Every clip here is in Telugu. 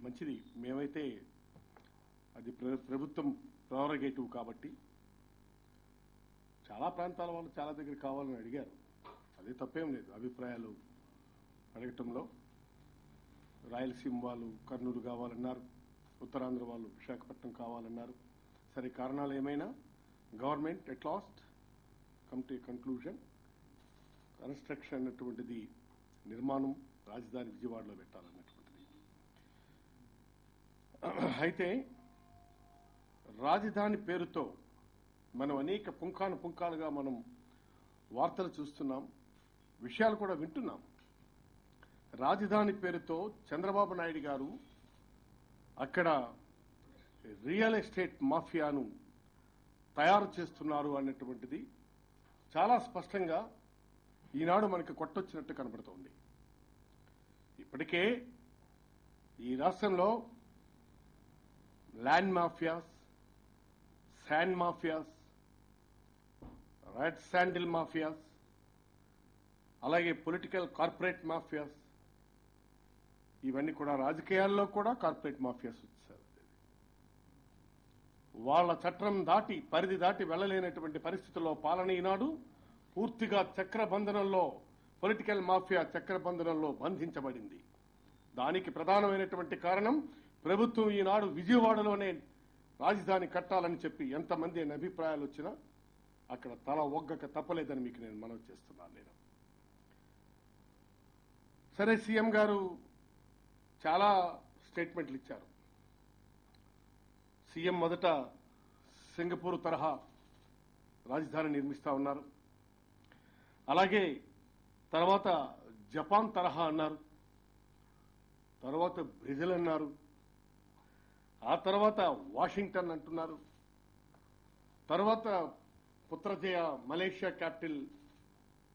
మంచిది. మేమైతే అది ప్ర- ప్రభుత్వం ప్రోరగేటివ్ కాబట్టి చాలా ప్రాంతాల వాళ్ళు చాలా దగ్గర కావాలని అడిగారు. అది తప్పేం లేదు. అభిప్రాయాలు అడగటంలో రాయలసీమ వాళ్ళు కర్నూలు కావాలన్నారు. ఉత్తరాంధ్ర వాళ్ళు విశాఖపట్నం కావాలన్నారు. సరే కారణాలు ఏమైనా? Government at last come to conclusion. Construction అన్నటువంటిది నిర్మాణం రాజధాని విజయవాడలో పెట్టాలన్నారు. అయితే రాజధాని పేరుతో మనం అనేక పుంఖాను పుంఖాలుగా మనం వార్తలు చూస్తున్నాం విషయాలు కూడా వింటున్నాం. రాజధాని పేరుతో చంద్రబాబు నాయుడు గారు అక్కడ రియల్ ఎస్టేట్ మాఫియాను తయారు చేస్తున్నారు అన్నటువంటిది చాలా స్పష్టంగా ఈనాడు మనకి కొట్టొచ్చినట్టు కనబడుతోంది. ఇప్పటికే ఈ రాష్ట్రంలో land mafias sand mafias red sandal mafias అలాగే పొలిటికల్ కార్పొరేట్ మాఫియాస్ ఇవన్నీ కూడా రాజకీయాల్లో కూడా కార్పొరేట్ మాఫియాస్ వచ్చారు వాళ్ళ చట్టం దాటి పరిధి దాటి వెళ్ళలేనటువంటి పరిస్థితుల్లో పాలన ఈనాడు పూర్తిగా చక్రబంధనంలో పొలిటికల్ మాఫియా చక్రబంధనంలో బంధించబడింది. దానికి ప్రధానమైనటువంటి కారణం ప్రభుత్వం ఈనాడు విజయవాడలోనే రాజధాని కట్టాలని చెప్పి ఎంతమంది అభిప్రాయాలు వచ్చినా అక్కడ తల ఒగ్గక తప్పలేదని మీకు నేను మనవి చేస్తున్నాను నేను. సరే సీఎం గారు చాలా స్టేట్మెంట్లు ఇచ్చారు. సీఎం మొదట సింగపూర్ తరహా రాజధాని నిర్మిస్తా ఉన్నారు. అలాగే తర్వాత జపాన్ తరహా అన్నారు. తర్వాత బ్రెజిల్ అన్నారు. ఆ తర్వాత వాషింగ్టన్ అంటున్నారు. తర్వాత పుత్రజయ మలేషియా క్యాపిటల్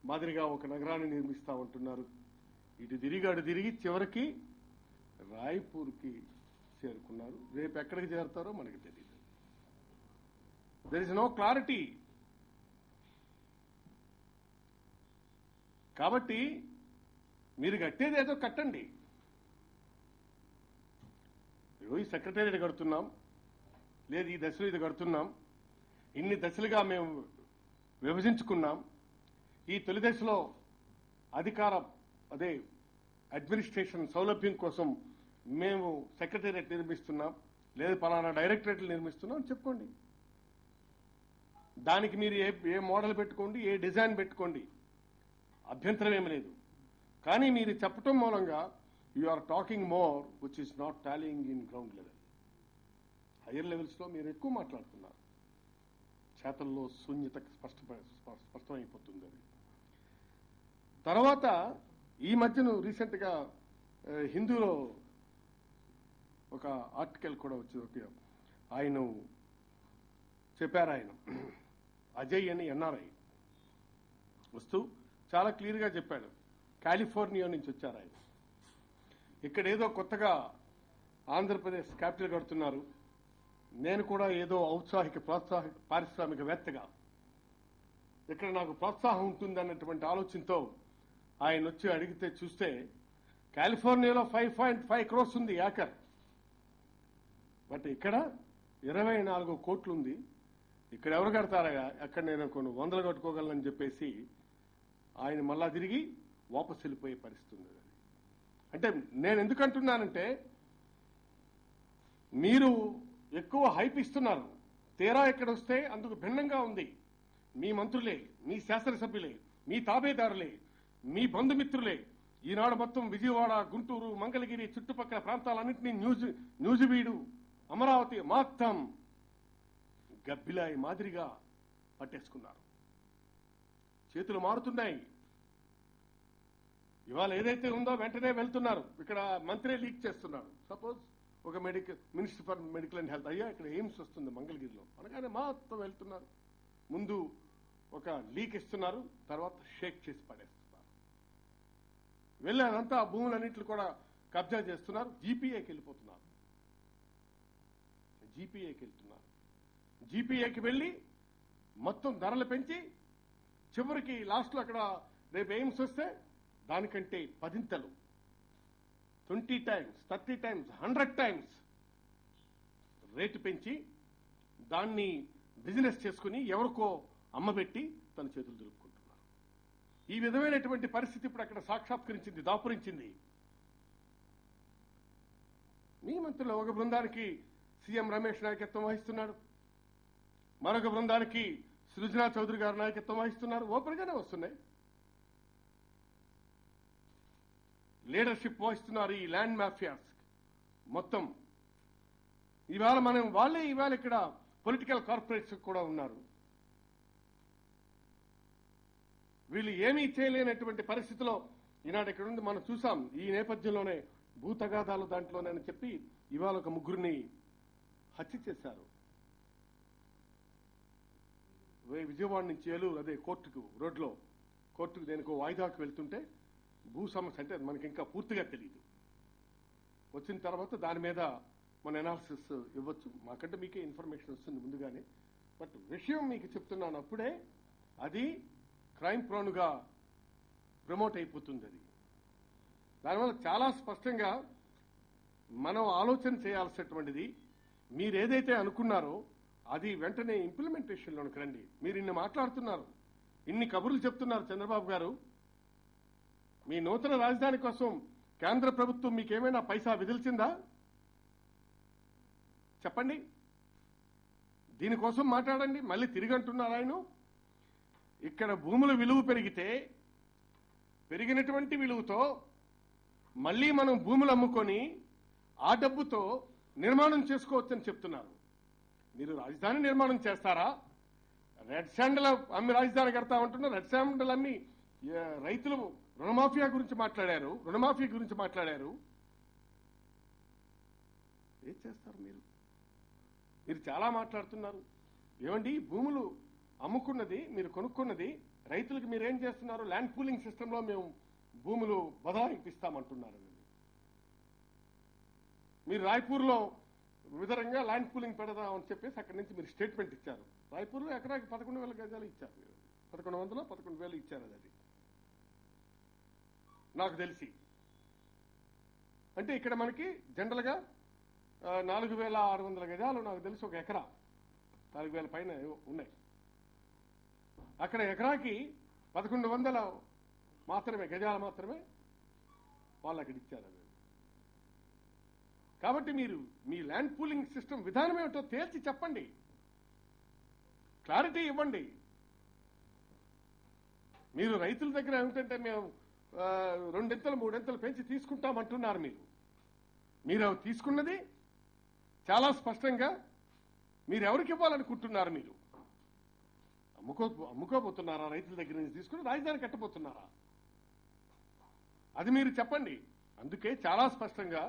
మాదిరిగా ఒక నగరాన్ని నిర్మిస్తా ఉంటున్నారు. ఇటు తిరిగి అటు తిరిగి చివరికి రాయ్పూర్కి చేరుకున్నారు. రేపు ఎక్కడికి చేరుతారో మనకి తెలియదు దెర్ ఇస్ నో క్లారిటీ కాబట్టి మీరు కట్టేది ఏదో కట్టండి. ఈ సెక్రటేరియట్ కడుతున్నాం. లేదు ఈ దశలో ఇది కడుతున్నాం. ఇన్ని దశలుగా మేము విభజించుకున్నాం. ఈ తొలి దశలో అధికార అదే అడ్మినిస్ట్రేషన్ సౌలభ్యం కోసం మేము సెక్రటేరియట్ నిర్మిస్తున్నాం. లేదు పలానా డైరెక్టరేట్లు నిర్మిస్తున్నాం చెప్పుకోండి. దానికి మీరు ఏ ఏ మోడల్ పెట్టుకోండి ఏ డిజైన్ పెట్టుకోండి. అభ్యంతరం ఏమి లేదు. కానీ మీరు చెప్పటం మూలంగా you are talking more which is not talking in ground level higher లెవెల్స్లో మీరు ఎక్కువ మాట్లాడుతున్నారు. చేతల్లో శూన్యత స్పష్ట స్పష్టమైపోతుంది అది. తర్వాత ఈ మధ్యన రీసెంట్గా హిందూలో ఒక ఆర్టికల్ కూడా వచ్చింది. ఒక ఆయన చెప్పారు ఆయన. అజయ్ అని ఎన్ఆర్ఐ. వస్తూ చాలా క్లియర్గా చెప్పాడు. కాలిఫోర్నియా నుంచి వచ్చారు ఆయన. ఇక్కడ ఏదో కొత్తగా ఆంధ్రప్రదేశ్ క్యాపిటల్ కడుతున్నారు. నేను కూడా ఏదో ఔత్సాహిక ప్రోత్సాహ పారిశ్రామికవేత్తగా. ఇక్కడ నాకు ప్రోత్సాహం ఉంటుంది అన్నటువంటి ఆలోచనతో ఆయన వచ్చి అడిగితే చూస్తే కాలిఫోర్నియాలో ఫైవ్ పాయింట్ ఫైవ్ క్రోర్స్ ఉంది ఏకర్ బట్ ఇక్కడ ఇరవై నాలుగు కోట్లు ఉంది. ఇక్కడ ఎవరు కడతారా? అక్కడ నేను కొన్ని వందలు కట్టుకోగలనని చెప్పేసి ఆయన మళ్ళా తిరిగి వాపసు వెళ్ళిపోయే పరిస్థితి ఉంది. అంటే నేను ఎందుకు అంటున్నానంటే మీరు ఎక్కువ హైప్ ఇస్తున్నారు. తీరా ఎక్కడ వస్తే అందుకు భిన్నంగా ఉంది. మీ మంత్రులే మీ శాసనసభ్యులే మీ తాబేదారులే మీ బంధుమిత్రులే. ఈనాడు మొత్తం విజయవాడ గుంటూరు మంగళగిరి చుట్టుపక్కల ప్రాంతాలన్నింటినీ న్యూజి న్యూజివీడు అమరావతి మొత్తం గబ్బిలాయి మాదిరిగా పట్టేసుకున్నారు. చేతులు మారుతున్నాయి. ఇవాళ ఏదైతే ఉందో వెంటనే వెళ్తున్నారు. ఇక్కడ మంత్రే లీక్ చేస్తున్నారు. సపోజ్ ఒక medical minister for medical and health అయ్యా ఇక్కడ ఎయిమ్స్ వస్తుంది మంగళగిరిలో. అనగానే మొత్తం వెళ్తున్నారు. ముందు ఒక లీక్ ఇస్తున్నారు తర్వాత షేక్ చేసి పడేస్తున్నారు. వెళ్ళానంతా ఆ భూములన్నింటిని కూడా కబ్జా చేస్తున్నారు. జీపీఏకి వెళ్ళిపోతున్నారు. జీపీఏకి వెళ్తున్నారు. జీపీఏకి వెళ్ళి మొత్తం ధరలు పెంచి చివరికి లాస్ట్లో అక్కడ రేపు ఎయిమ్స్ వస్తే దానికంటే పదింతలు. Twenty times thirty times hundred times rate పెంచి దాన్ని బిజినెస్ చేసుకుని ఎవరికో అమ్మబెట్టి తన చేతులు దులుపుకుంటున్నారు. ఈ విధమైనటువంటి పరిస్థితి ఇప్పుడు అక్కడ సాక్షాత్కరించింది దాపురించింది. మీ మంత్రులు ఒక బృందానికి సీఎం రమేష్ నాయకత్వం వహిస్తున్నాడు మరొక బృందానికి సృజనా చౌదరి గారు నాయకత్వం వహిస్తున్నారు. ఓపెన్గానే వస్తున్నాయి. లీడర్షిప్ వహిస్తున్నారు ఈ ల్యాండ్ మాఫియాస్. మొత్తం. ఇవాళ మనం వాళ్ళే ఇవాళ ఇక్కడ పొలిటికల్ కార్పొరేట్స్ కూడా ఉన్నారు. వీళ్ళు ఏమీ చేయలేనటువంటి పరిస్థితిలో ఈనాడు ఇక్కడ ఉంది. మనం చూసాం ఈ నేపథ్యంలోనే భూతగాదాలు దాంట్లోనే చెప్పి ఇవాళ ఒక ముగ్గురిని హత్య చేశారు. విజయవాడ నుంచి ఏలూరు అదే కోర్టుకు రోడ్లో. కోర్టుకు దేనికో వాయిదాకు వెళ్తుంటే భూ సమస్య అంటే అది మనకి ఇంకా పూర్తిగా తెలియదు వచ్చిన తర్వాత దాని మీద మన ఎనాలిసిస్ ఇవ్వచ్చు. మాకంటే మీకే ఇన్ఫర్మేషన్ వస్తుంది ముందుగానే. బట్ విషయం మీకు చెప్తున్నాను అప్పుడే అది క్రైమ్ ప్రోన్గా ప్రమోట్ అయిపోతుంది అది దానివల్ల చాలా స్పష్టంగా మనం ఆలోచన చేయాల్సినటువంటిది మీరు ఏదైతే అనుకున్నారో అది వెంటనే ఇంప్లిమెంటేషన్లోకి రండి. మీరు ఇన్ని మాట్లాడుతున్నారు ఇన్ని కబుర్లు చెప్తున్నారు చంద్రబాబు గారు మీ నూతన రాజధాని కోసం కేంద్ర ప్రభుత్వం మీకేమైనా పైసా విధిల్చిందా చెప్పండి. దీనికోసం మాట్లాడండి. మళ్ళీ తిరిగి అంటున్నారు ఆయన? ఇక్కడ భూముల విలువ పెరిగితే పెరిగినటువంటి విలువతో మళ్ళీ మనం భూములు అమ్ముకొని ఆ డబ్బుతో నిర్మాణం చేసుకోవచ్చని చెప్తున్నారు. మీరు రాజధాని నిర్మాణం చేస్తారా? రెడ్ శాండల్ అమ్మి రాజధాని కడతా ఉంటున్నారు రెడ్ శాండల్ అమ్మి రైతులు రుణమాఫియా గురించి మాట్లాడారు రుణమాఫీ గురించి మాట్లాడారు. ఏం చేస్తారు మీరు? మీరు చాలా మాట్లాడుతున్నారు. ఏమండి భూములు అమ్ముకున్నది మీరు కొనుక్కున్నది రైతులకు మీరు ఏం చేస్తున్నారు? ల్యాండ్ పూలింగ్ సిస్టంలో మేము భూములు బదాయింపిస్తామంటున్నారండి మీరు రాయ్పూర్లో విధంగా ల్యాండ్ పూలింగ్ పెడదాం అని చెప్పేసి అక్కడి నుంచి మీరు స్టేట్మెంట్ ఇచ్చారు. రాయ్పూర్లో ఎకరాకి పదకొండు వేల గజాలు ఇచ్చారు మీరు. పదకొండు వందలు పదకొండు వేలు ఇచ్చారు అది. నాకు తెలిసి. అంటే ఇక్కడ మనకి జనరల్గా నాలుగు వేల ఆరు వందల గజాలు నాకు తెలిసి ఒక ఎకరా. నాలుగు వేల పైన ఉన్నాయి. అక్కడ ఎకరాకి పదకొండు వందల మాత్రమే గజాలు మాత్రమే వాళ్ళు అక్కడ ఇచ్చారు కాబట్టి మీరు మీ ల్యాండ్ పూలింగ్ సిస్టమ్ విధానం ఏమిటో తేల్చి చెప్పండి. క్లారిటీ ఇవ్వండి. మీరు రైతుల దగ్గర ఏమిటంటే మేము రెండింతలు మూడింతలు పెంచి తీసుకుంటామంటున్నారు మీరు. మీరు తీసుకున్నది చాలా స్పష్టంగా మీరు ఎవరికి ఇవ్వాలనుకుంటున్నారు మీరు? అమ్ముకో అమ్ముకోబోతున్నారా రైతుల దగ్గర నుంచి తీసుకుని రాజధాని కట్టబోతున్నారా? అది మీరు చెప్పండి. అందుకే చాలా స్పష్టంగా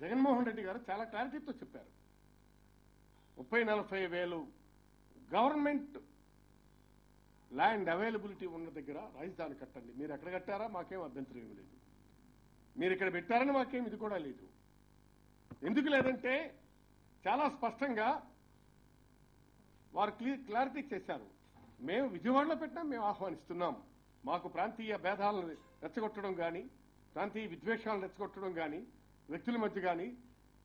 జగన్మోహన్ రెడ్డి గారు చాలా క్లారిటీతో చెప్పారు. ముప్పై నలభై వేలు గవర్నమెంట్ ల్యాండ్ అవైలబిలిటీ ఉన్న దగ్గర రాజధాని కట్టండి. మీరు ఎక్కడ కట్టారా? మాకేం అభ్యంతరం ఏమి లేదు. మీరు ఇక్కడ పెట్టారని మాకేం ఇది కూడా లేదు. ఎందుకు లేదంటే చాలా స్పష్టంగా వారు క్లియర్ క్లారిటీ చేశారు. మేము విజయవాడలో పెట్టినా మేము ఆహ్వానిస్తున్నాం. మాకు ప్రాంతీయ భేదాలను రెచ్చగొట్టడం కానీ ప్రాంతీయ విద్వేషాలను రెచ్చగొట్టడం కానీ వ్యక్తుల మధ్య కానీ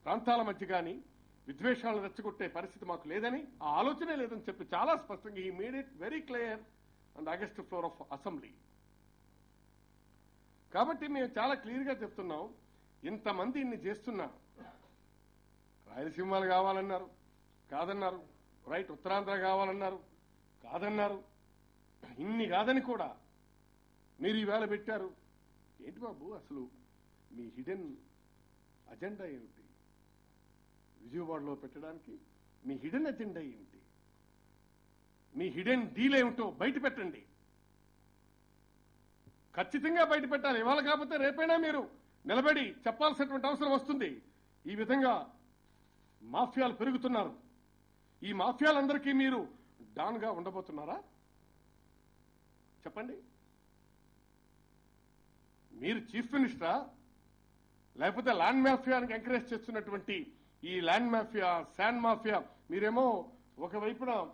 ప్రాంతాల మధ్య కానీ విద్వేషాలను రెచ్చగొట్టే పరిస్థితి మాకు లేదని ఆ ఆలోచనే లేదని చెప్పి చాలా స్పష్టంగా ఈ made it very clear and august floor of assembly. కాబట్టి మేము చాలా క్లియర్గా చెప్తున్నాం ఇంతమంది ఇన్ని చేస్తున్నా. రాయలసీమలు కావాలన్నారు కాదన్నారు. రైట్ ఉత్తరాంధ్ర కావాలన్నారు కాదన్నారు. ఇన్ని కాదని కూడా మీరు ఈవేళ పెట్టారు. ఏంటి బాబు అసలు మీ హిడెన్ అజెండా ఏమిటి? విజయవాడలో పెట్టడానికి మీ హిడెన్ అజెండా ఏమిటి? మీ హిడెన్ డీల్ ఏమిటో బయట పెట్టండి. ఖచ్చితంగా బయట పెట్టాలి. ఇవాళ కాకపోతే రేపైనా మీరు నిలబడి చెప్పాల్సినటువంటి అవసరం వస్తుంది. ఈ విధంగా మాఫియాలు పెరుగుతున్నారు. ఈ మాఫియాలందరికీ మీరు డాన్గా ఉండబోతున్నారా? చెప్పండి. మీరు చీఫ్ మినిస్టరా? లేకపోతే ల్యాండ్ మాఫియానికి ఎంకరేజ్ చేస్తున్నటువంటి ఈ ల్యాండ్ మాఫియా శాండ్ మాఫియా మీరేమో ఒకవైపున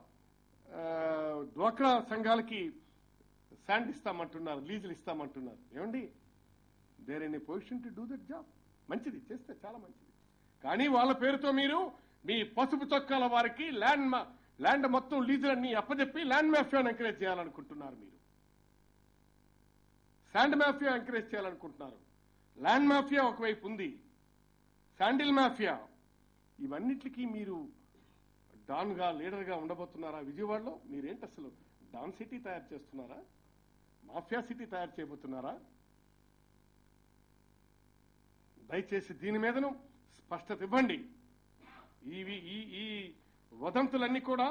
డ్వాక్రా సంఘాలకి శాండ్ ఇస్తామంటున్నారు లీజులు ఇస్తామంటున్నారు. ఏమండి? There in a position to do that job మంచిది చేస్తే చాలా మంచిది. కానీ వాళ్ళ పేరుతో మీరు మీ పసుపు చొక్కాల వారికి ల్యాండ్ మా- ల్యాండ్ మొత్తం లీజులన్నీ అప్పజెప్పి ల్యాండ్ మాఫియాను ఎంకరేజ్ చేయాలనుకుంటున్నారు మీరు. శాండ్ మాఫియా ఎంకరేజ్ చేయాలనుకుంటున్నారు. ల్యాండ్ మాఫియా ఒకవైపు ఉంది. Sandal mafia. ఇవన్నిటికీ మీరు డాన్గా లీడర్గా ఉండబోతున్నారా విజయవాడలో? మీరేంటి అసలు డాన్ సిటీ తయారు చేస్తున్నారా? మాఫియా సిటీ తయారు చేయబోతున్నారా? దయచేసి దీని మీదను స్పష్టత ఇవ్వండి. ఇవి ఈ ఈ వదంతులన్నీ కూడా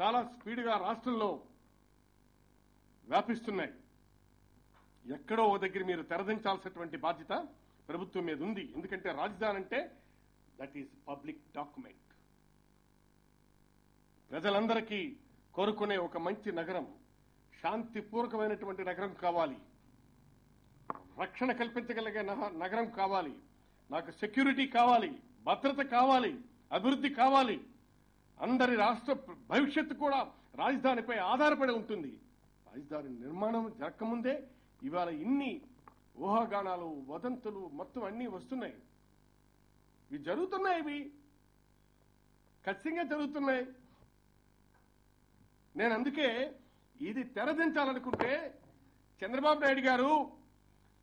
చాలా స్పీడ్గా రాష్ట్రంలో వ్యాపిస్తున్నాయి. ఎక్కడో ఓ దగ్గర మీరు తెరదించాల్సినటువంటి బాధ్యత ప్రభుత్వం మీద ఉంది ఎందుకంటే రాజధాని అంటే దట్ ఈస్ పబ్లిక్ డాక్యుమెంట్ ప్రజలందరికీ కోరుకునే ఒక మంచి నగరం శాంతిపూర్వకమైనటువంటి నగరం కావాలి. రక్షణ కల్పించగలిగే నగరం కావాలి. నాకు సెక్యూరిటీ కావాలి భద్రత కావాలి అభివృద్ధి కావాలి. అందరి రాష్ట్ర భవిష్యత్తు కూడా రాజధానిపై ఆధారపడి ఉంటుంది. రాజధాని నిర్మాణం జరగకముందే ఇవాళ ఇన్ని ఊహాగానాలు వదంతులు మొత్తం అన్నీ వస్తున్నాయి. ఇవి జరుగుతున్నాయి ఇవి. ఖచ్చితంగా జరుగుతున్నాయి. నేను అందుకే ఇది తెరదించాలనుకుంటే చంద్రబాబు నాయుడు గారు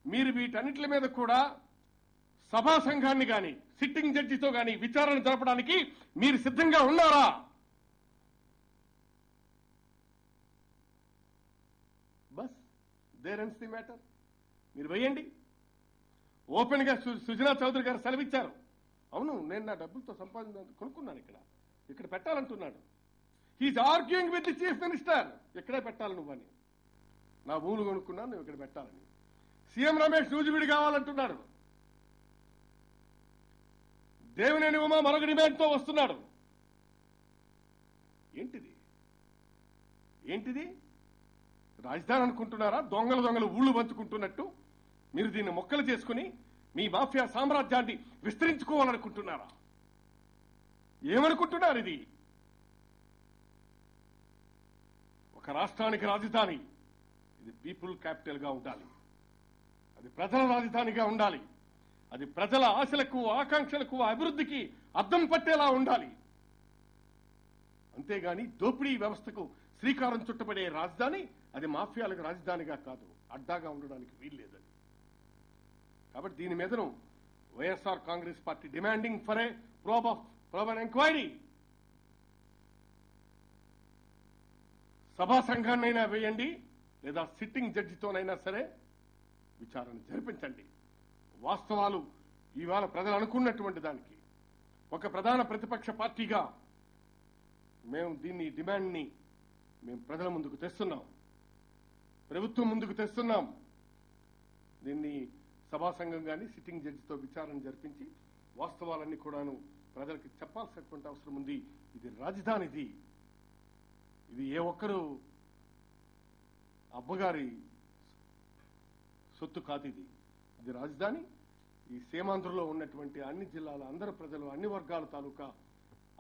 మీరు వీటన్నిటి మీద కూడా సభా సంఘాన్ని కానీ సిట్టింగ్ జడ్జితో కానీ విచారణ జరపడానికి మీరు సిద్ధంగా ఉన్నారా? But there ends the matter మీరు వేయండి ఓపెన్గా సుజనా చౌదరి గారు సెలవిచ్చారు. అవును నేను నా డబ్బులతో సంపాదించ కొనుక్కున్నాను ఇక్కడ. ఇక్కడ పెట్టాలంటున్నాడు. He's arguing with the chief minister ఇక్కడే పెట్టాలి నువ్వని నా భూములు కొనుక్కున్నాను నువ్వు ఇక్కడ పెట్టాలని. సీఎం రమేష్ నూజివీడి కావాలంటున్నాడు. దేవినేని ఉమా మరొక డిమాండ్తో వస్తున్నాడు. ఏంటిది? ఏంటిది? రాజధాని అనుకుంటున్నారా? దొంగలు దొంగలు ఊళ్ళు పంచుకుంటున్నట్టు మీరు దీన్ని మొక్కలు చేసుకుని మీ మాఫియా సామ్రాజ్యాన్ని విస్తరించుకోవాలనుకుంటున్నారా? ఏమనుకుంటున్నారు ఇది? ఒక రాష్ట్రానికి రాజధాని. ఇది పీపుల్ క్యాపిటల్గా ఉండాలి. అది ప్రజల రాజధానిగా ఉండాలి. అది ప్రజల ఆశలకు ఆకాంక్షలకు అభివృద్ధికి అద్దం పట్టేలా ఉండాలి. అంతేగాని దోపిడీ వ్యవస్థకు శ్రీకారం చుట్టబడే రాజధాని అది మాఫియాలకు రాజధానిగా కాదు. అడ్డాగా ఉండడానికి వీల్లేదని కాబట్టి దీని మీదను YSR Congress Party demanding for a probe of probe enquiry సభా సంఘాన్నైనా వేయండి లేదా సిట్టింగ్ జడ్జితోనైనా సరే విచారణ జరిపించండి. వాస్తవాలు ఇవాళ ప్రజలు అనుకున్నటువంటి దానికి. ఒక ప్రధాన ప్రతిపక్ష పార్టీగా మేము దీన్ని డిమాండ్ని మేము ప్రజల ముందుకు తెస్తున్నాం. ప్రభుత్వం ముందుకు తెస్తున్నాం. దీన్ని సభా సంఘం కానీ సిట్టింగ్ జడ్జితో విచారణ జరిపించి వాస్తవాలన్నీ కూడాను ప్రజలకు చెప్పాల్సినటువంటి అవసరం ఉంది. ఇది రాజధానిది. ఇది ఏ ఒక్కరు అబ్బగారి సొత్తు కాదు ఇది. ఇది రాజధాని. ఈ సీమాంధ్రలో ఉన్నటువంటి అన్ని జిల్లాల అందరు ప్రజలు అన్ని వర్గాల తాలూకా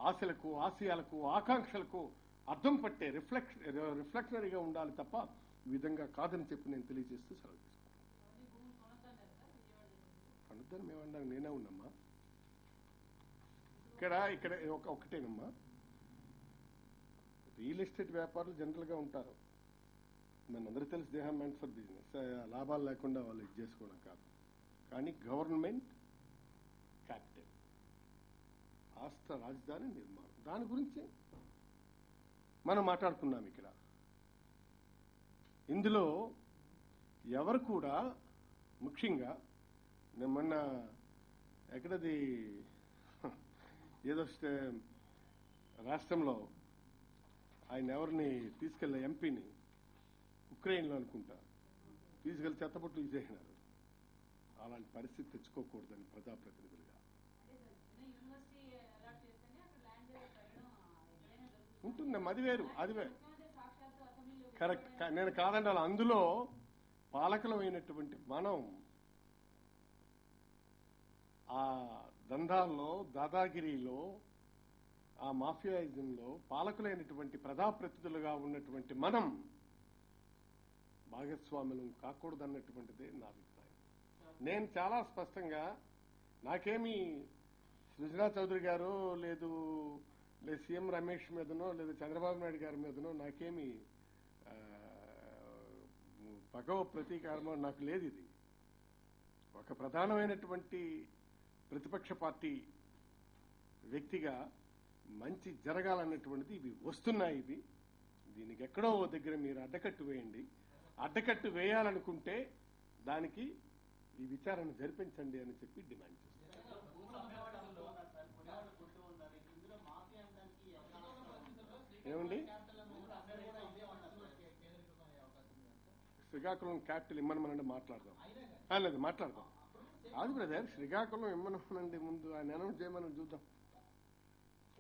ఆశలకు ఆశయాలకు ఆకాంక్షలకు అర్థం పట్టే రిఫ్లెక్షన్ రిఫ్లెక్షనరీగా ఉండాలి తప్ప ఈ విధంగా కాదని చెప్పి నేను తెలియజేస్తూ సెలవు తీసుకుంటాను కొనుద్దని మేమన్నా నేనే ఉన్నమ్మా ఇక్కడ ఇక్కడ ఒక ఒకటేనమ్మా. రియల్ ఎస్టేట్ వ్యాపారులు జనరల్గా ఉంటారు. మనందరూ తెలిసి దేహం మెంట్ ఫర్ బిజినెస్. లాభాలు లేకుండా వాళ్ళు ఇది చేసుకోవడం కాదు. కానీ గవర్నమెంట్ క్యాపిటల్. రాష్ట్ర రాజధాని నిర్మాణం. దాని గురించి మనం మాట్లాడుకున్నాం ఇక్కడ. ఇందులో ఎవరు కూడా ముఖ్యంగా నేను మొన్న ఎక్కడది ఏదో స్టే- రాష్ట్రంలో ఆయన ఎవరిని తీసుకెళ్ళిన ఎంపీని ఉక్రెయిన్లో అనుకుంటా. తీసుకెళ్ళి చెత్తపట్టు ఇచ్చేసినారు అలాంటి పరిస్థితి తెచ్చుకోకూడదని ప్రజాప్రతినిధులుగా. ఉంటుంది అది వేరు అది వేరు. కరెక్ట్ నేను కాదండి అందులో పాలకులమైనటువంటి మనం ఆ దందాల్లో దాదాగిరిలో ఆ మాఫియాయిజంలో పాలకులైనటువంటి ప్రజాప్రతినిధులుగా ఉన్నటువంటి మనం భాగస్వాములం కాకూడదన్నటువంటిదే నా అభిప్రాయం. నేను చాలా స్పష్టంగా నాకేమి సృజనా చౌదరి గారు లేదు లేదు సీఎం రమేష్ మీదనో లేదా చంద్రబాబు నాయుడు గారి మీదనో నాకేమీ పగవ ప్రతీకారమో నాకు లేదు ఇది. ఒక ప్రధానమైనటువంటి ప్రతిపక్ష పార్టీ వ్యక్తిగా మంచి జరగాలన్నటువంటిది ఇవి వస్తున్నాయి ఇవి. దీనికి ఎక్కడో ఓ దగ్గర మీరు అడ్డకట్టు వేయండి. అడ్డకట్టు వేయాలనుకుంటే దానికి ఈ విచారణ జరిపించండి అని చెప్పి డిమాండ్ చేస్తాను ఏమండి? శ్రీకాకుళం క్యాపిటల్ ఇమ్మనమనండి మాట్లాడదాం. లేదు మాట్లాడదాం. కాదు బ్రదర్ శ్రీకాకుళం ఇమ్మనమనండి ముందు. ఆయన అనౌన్స్ చేయమని చూద్దాం.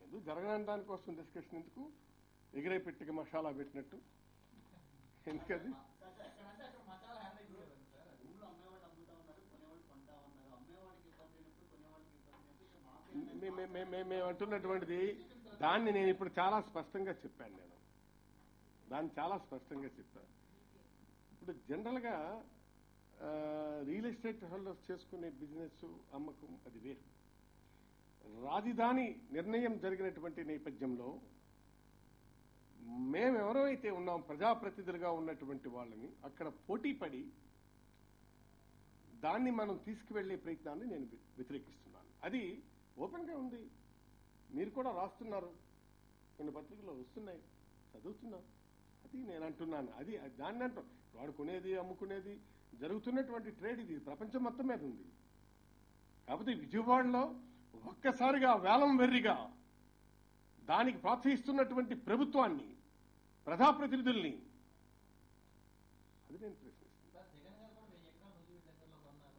ఎందుకు జరగడానికి కోసం డిస్కషన్ ఎందుకు? ఎగిరే పెట్టికి మసాలా పెట్టినట్టు. ఎందుకది? మేము అంటున్నటువంటిది దాన్ని నేను ఇప్పుడు చాలా స్పష్టంగా చెప్పాను నేను. దాన్ని చాలా స్పష్టంగా చెప్పాను. ఇప్పుడు జనరల్గా రియల్ ఎస్టేట్ హోల్డర్స్ చేసుకునే బిజినెస్ అమ్మకం అది వేరు. రాజధాని నిర్ణయం జరిగినటువంటి నేపథ్యంలో మేము అయితే ఉన్నాం ప్రజాప్రతినిధులుగా ఉన్నటువంటి వాళ్ళని అక్కడ పోటీ పడి దాన్ని మనం తీసుకువెళ్ళే ప్రయత్నాన్ని నేను వ్యతిరేకిస్తున్నాను. అది ఓపెన్గా ఉంది. మీరు కూడా రాస్తున్నారు. కొన్ని పత్రికలు వస్తున్నాయి. చదువుతున్నాం. అది నేను అంటున్నాను. అది అది దాన్ని అంటాం. వాడు కొనేది అమ్ముకునేది జరుగుతున్నటువంటి ట్రేడ్ ఇది. ప్రపంచం మొత్తం మీద ఉంది. కాకపోతే విజయవాడలో ఒక్కసారిగా వేలం వెర్రిగా దానికి ప్రోత్సహిస్తున్నటువంటి ప్రభుత్వాన్ని ప్రజాప్రతినిధుల్ని అది నేను